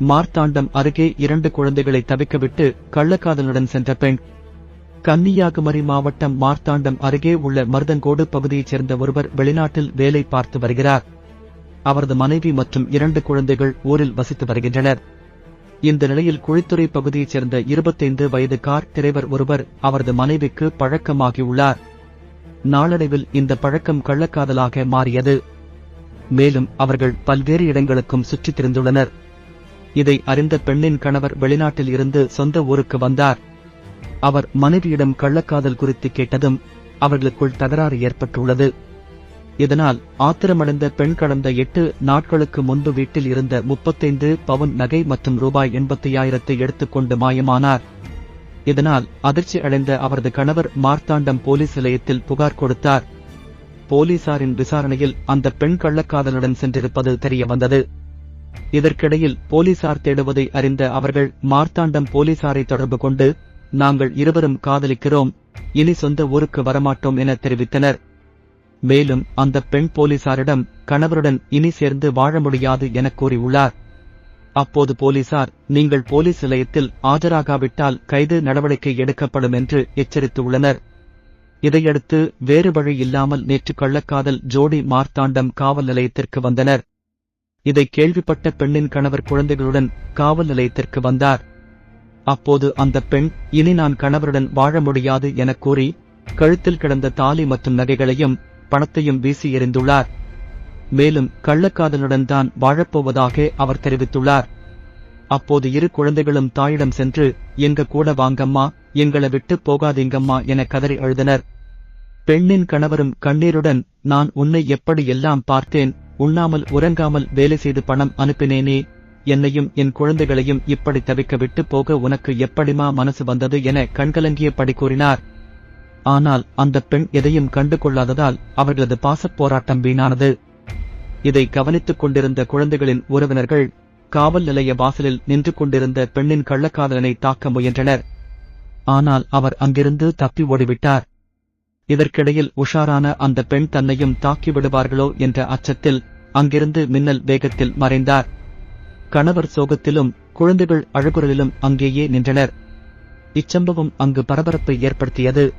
மார்த்தாண்டம் அருகே இரண்டு குழந்தைகளை தவிக்கவிட்டு கள்ளக்காதலுடன் சென்ற பெண். கன்னியாகுமரி மாவட்டம் மார்த்தாண்டம் அருகே உள்ள மருதங்கோடு பகுதியைச் சேர்ந்த ஒருவர் வெளிநாட்டில் வேலை பார்த்து வருகிறார். அவரது மனைவி மற்றும் இரண்டு குழந்தைகள் ஊரில் வசித்து வருகின்றனர். இந்த நிலையில் குழித்துறை பகுதியைச் சேர்ந்த இருபத்தைந்து வயது கார் டிரைவர் ஒருவர் அவரது மனைவிக்கு பழக்கமாகியுள்ளார். நாளடைவில் இந்த பழக்கம் கள்ளக்காதலாக மாறியது. மேலும் அவர்கள் பல்வேறு இடங்களுக்கும் சுற்றித் திரிந்துள்ளனர். இதை அறிந்த பெண்ணின் கணவர் வெளிநாட்டில் இருந்து சொந்த ஊருக்கு வந்தார். அவர் மனைவியிடம் கள்ளக்காதல் குறித்து கேட்டதும் அவர்களுக்குள் தகராறு ஏற்பட்டுள்ளது. இதனால் ஆத்திரமடைந்த பெண் கடந்த எட்டு நாட்களுக்கு முன்பு வீட்டில் இருந்த முப்பத்தைந்து பவுன் நகை மற்றும் ரூபாய் எண்பத்தி ஆயிரத்தை எடுத்துக்கொண்டு மாயமானார். இதனால் அதிர்ச்சி அடைந்த அவரது கணவர் மார்த்தாண்டம் போலீஸ் நிலையத்தில் புகார் கொடுத்தார். போலீசாரின் விசாரணையில் அந்த பெண் கள்ளக்காதலுடன் சென்றிருப்பது தெரியவந்தது. இதற்கிடையில் போலீசார் தேடுவதை அறிந்த அவர்கள் மார்த்தாண்டம் போலீசாரை தொடர்பு கொண்டு நாங்கள் இருவரும் காதலிக்கிறோம் இனி சொந்த ஊருக்கு வரமாட்டோம் என தெரிவித்தனர். மேலும் அந்த பெண் போலீசாரிடம் கணவருடன் இனி சேர்ந்து வாழ முடியாது என கூறியுள்ளார். அப்போது போலீசார் நீங்கள் போலீஸ் நிலையத்தில் ஆஜராகாவிட்டால் கைது நடவடிக்கை எடுக்கப்படும் என்று எச்சரித்துள்ளனர். இதையடுத்து வேறு வழி இல்லாமல் நேற்று கள்ளக்காதல் ஜோடி மார்த்தாண்டம் காவல் நிலையத்திற்கு வந்தனர். இதை கேள்விப்பட்ட பெண்ணின் கணவர் குழந்தைகளுடன் காவல் நிலையத்திற்கு வந்தார். அப்போது அந்த பெண் இனி நான் கணவருடன் வாழ முடியாது எனக் கூறி கழுத்தில் கிடந்த தாலி மற்றும் நகைகளையும் பணத்தையும் வீசி எறிந்துள்ளார். மேலும் கள்ளக்காதலுடன் தான் வாழப்போவதாக அவர் தெரிவித்துள்ளார். அப்போது இரு குழந்தைகளும் தாயிடம் சென்று எங்க கூட வாங்கம்மா எங்களை விட்டு போகாதீங்கம்மா என கதறி அழுதனர். பெண்ணின் கணவரும் கண்ணீருடன் நான் உன்னை எப்படி எல்லாம் பார்த்தேன் உண்ணாமல் உறங்காமல் வேலை செய்து பணம் அனுப்பினேனே. என்னையும் என் குழந்தைகளையும் இப்படி தவிக்க விட்டு போக உனக்கு எப்படிமா மனசு வந்தது என கண்கலங்கியபடி கூறினார். ஆனால் அந்த பெண் எதையும் கண்டு கொள்ளாததால் அவர்களது பாசப் போராட்டம் வீணானது. இதை கவனித்துக் கொண்டிருந்த குழந்தைகளின் உறவினர்கள் காவல் நிலைய வாசலில் நின்று கொண்டிருந்த பெண்ணின் கள்ளக்காதலனை தாக்க முயன்றனர். ஆனால் அவர் அங்கிருந்து தப்பி ஓடிவிட்டார். இதற்கிடையில் உஷாரான அந்த பெண் தன்னையும் தாக்கி விடுவார்களோ என்ற அச்சத்தில் அங்கிருந்து மின்னல் வேகத்தில் மறைந்தார். கணவர் சோகத்திலும் குழந்தைகள் அழுகுரலிலும் அங்கேயே நின்றனர். இச்சம்பவம் அங்கு பரபரப்பை ஏற்படுத்தியது.